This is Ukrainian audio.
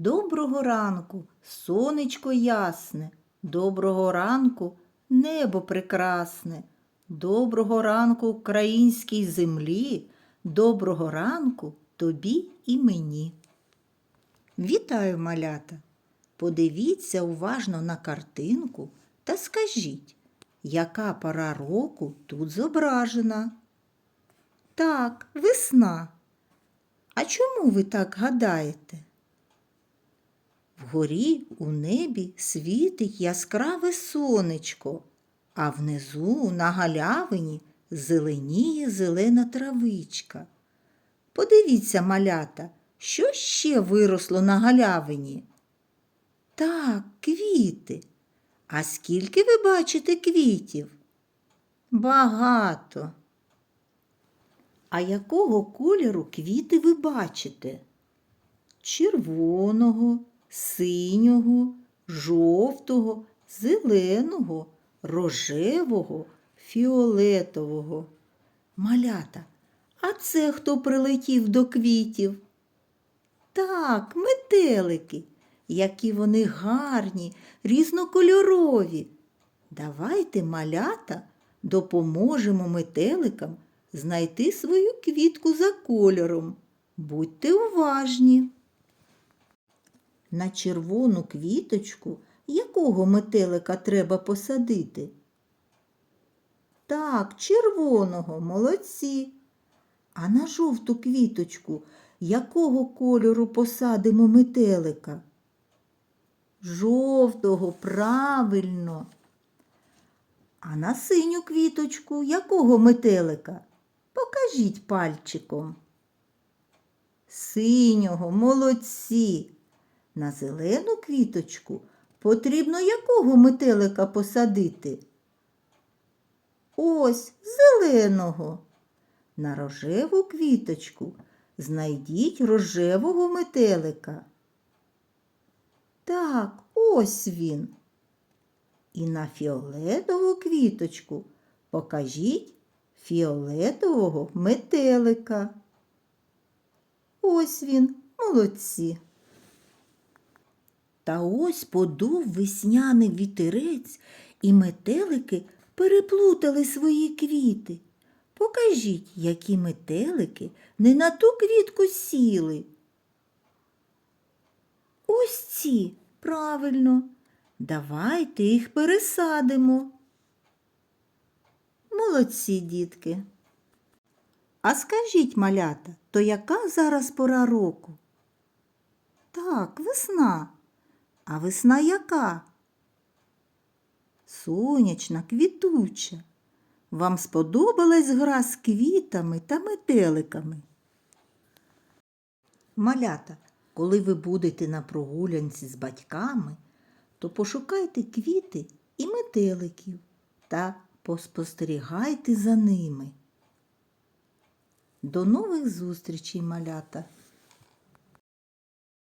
Доброго ранку, сонечко ясне, доброго ранку, небо прекрасне, доброго ранку українській землі, доброго ранку тобі і мені. Вітаю, малята! Подивіться уважно на картинку та скажіть, яка пора року тут зображена? Так, весна. А чому ви так гадаєте? Вгорі у небі світить яскраве сонечко, а внизу на галявині зеленіє зелена травичка. Подивіться, малята, що ще виросло на галявині? Так, квіти. А скільки ви бачите квітів? Багато. А якого кольору квіти ви бачите? Червоного, синього, жовтого, зеленого, рожевого, фіолетового. Малята, а це хто прилетів до квітів? Так, метелики, які вони гарні, різнокольорові. Давайте, малята, допоможемо метеликам знайти свою квітку за кольором. Будьте уважні. На червону квіточку якого метелика треба посадити? Так, червоного, молодці. А на жовту квіточку якого кольору посадимо метелика? Жовтого, правильно. А на синю квіточку якого метелика? Покажіть пальчиком. Синього, молодці. На зелену квіточку потрібно якого метелика посадити? Ось зеленого. На рожеву квіточку знайдіть рожевого метелика. Так, ось він. І на фіолетову квіточку покажіть фіолетового метелика. Ось він, молодці. Та ось подув весняний вітерець, і метелики переплутали свої квіти. Покажіть, які метелики не на ту квітку сіли. Ось ці, правильно. Давайте їх пересадимо. Молодці, дітки. А скажіть, малята, то яка зараз пора року? Так, весна. А весна яка? Сонячна, квітуча. Вам сподобалась гра з квітами та метеликами? Малята, коли ви будете на прогулянці з батьками, то пошукайте квіти і метеликів та поспостерігайте за ними. До нових зустрічей, малята!